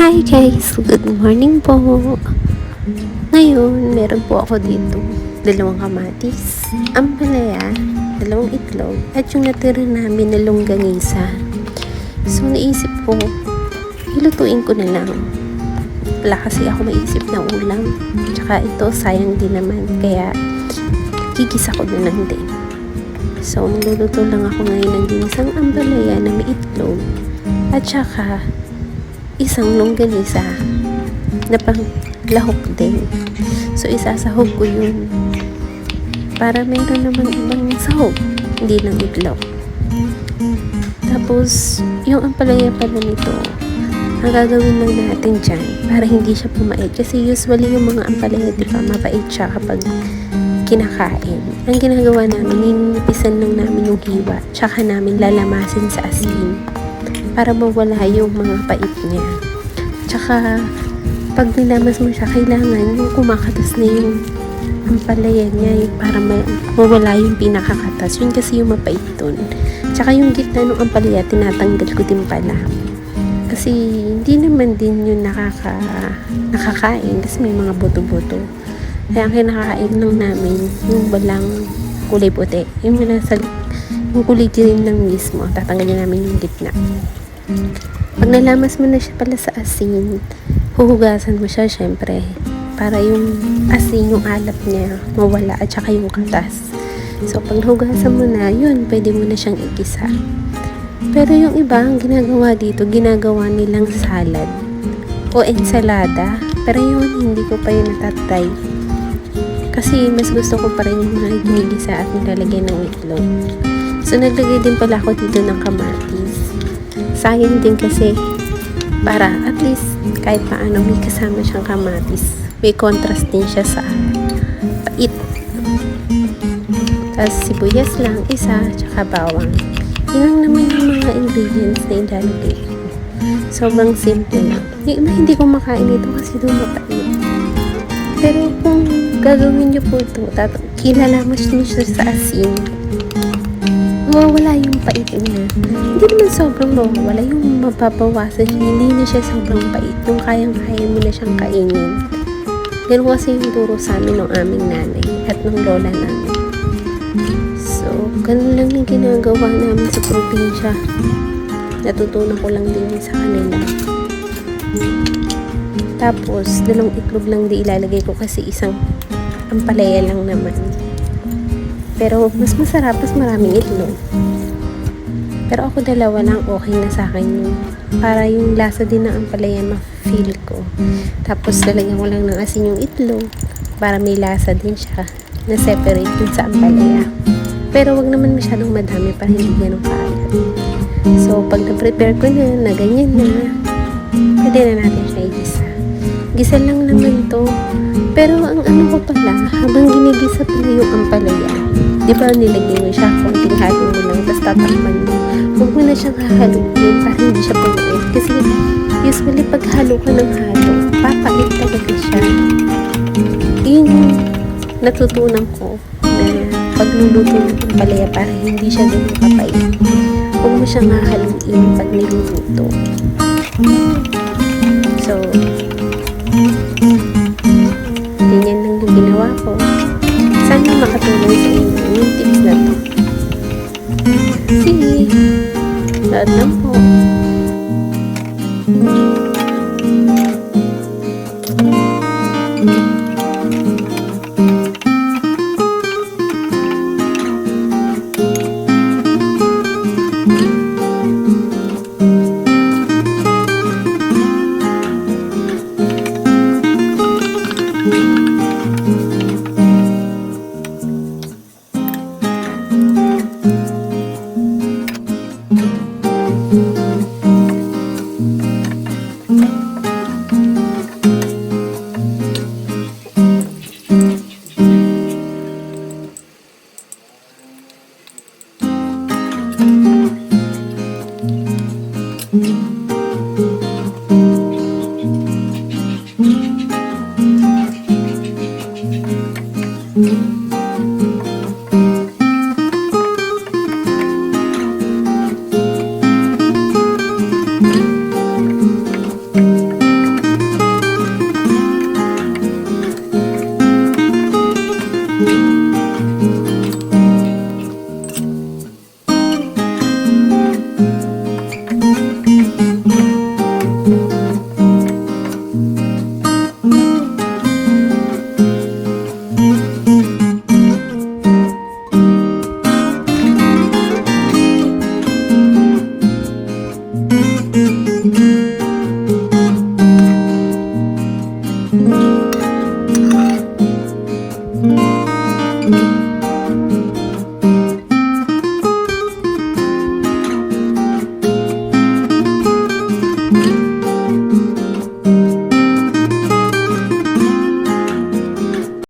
Hi guys! Good morning po! Ngayon, meron po ako dito dalawang kamatis, ampalaya, dalawang itlog, at yung natira namin na longganisa. So, naisip ko, ilutuin ko na lang. Wala kasi ako maisip na ulam. Tsaka ito, sayang din naman. Kaya, gigisa ko na lang din. So, niluluto lang ako ngayon ng ginisang ampalaya na may itlog. At tsaka, isang longganisa na pang lahok din. So, isasahog ko yun para meron naman ibang sahog, hindi lang itlog. Tapos, yung ampalaya pala nito, ang gagawin lang natin dyan para hindi siya pumait. Kasi usually yung mga ampalaya, di ba, mapait siya kapag kinakain. Ang ginagawa namin, ninipisan lang namin yung hiwa, tsaka namin lalamasin sa asin para mawala yung mga pait niya. Tsaka, pag nilamas mo siya, kailangan yung kumakatas na yung ampalaya niya yung para ma- mawala yung pinakakatas. Yun kasi yung mapait dun. Tsaka yung gitna ng ampalaya, tinatanggal ko din pala. Kasi hindi naman din yun nakaka, nakakain kasi may mga buto-buto. Kaya ang kinakain lang namin yung walang kulay puti. Yung nasa yung kulay green lang mismo, tatanggalin namin yung gitna. Pag nalamas mo na siya pala sa asin, huhugasan mo siya syempre para yung asin, yung alap niya mawala at saka yung katas. So, pag hugasan mo na, yun, pwede mo na siyang igisa. Pero yung iba, ang ginagawa dito, ginagawa nilang salad o ensalada. Pero yun, hindi ko pa yun natatry. Kasi mas gusto ko pa rin yung mga at nilalagay ng itlog. So, naglagay din pala ako dito ng kamatis. Sayang din kasi para at least kahit paano may kasama siyang kamatis. May contrast din siya sa pait. Tapos sibuyas lang, isa, tsaka bawang. Yun naman yung mga ingredients na ilalagay ko. Sobrang simple lang. Yung iba hindi ko makain ito kasi doon mapait. Pero kung gagawin niyo po ito, kilalamas niyo siya sa asin, mawawala yung pait niya. Hindi naman sobrang mawawala, yung mapapawasan siya. Hindi na siya sobrang pait. Yung kayang-kaya mo na siyang kainin. Ganun kasi yung turo sa amin ng aming nanay at ng lola namin. So, ganun lang yung ginagawa namin sa probinsya. Natutunan ko lang din sa kanila. Tapos, dalawang itlog lang di ilalagay ko kasi isang ampalaya lang naman. Pero, mas masarap, mas maraming itlog. Pero ako dalawa lang, okay na sa akin yun. Para yung lasa din ng ampalaya ma-feel ko. Tapos, lalagyan ko lang ng asin yung itlog para may lasa din siya na separate dun sa ampalaya. Pero, wag naman masyadong madami para hindi ganun kaalat. So, pag na-prepare ko na, na ganyan na, pwede na natin siya igisa. Gisa lang naman to. Pero ang ano ko pala, habang ginigisa pala yung ampalaya, di ba nilagay mo siya, konting halo mo lang, tapos tatakpan mo. Huwag mo na siyang hahaluin para hindi siya pumait. Kasi usually pag halo ka ng halo, papait talaga siya. Yun yung natutunan ko na pagluluto ng ampalaya para hindi siya ganun kapait. Huwag mo siyang hahaluin pag niluluto. So, ganyan lang yung ginawa ko. Sana makatulong sa inyo yung tips na to. See! Saan lang po.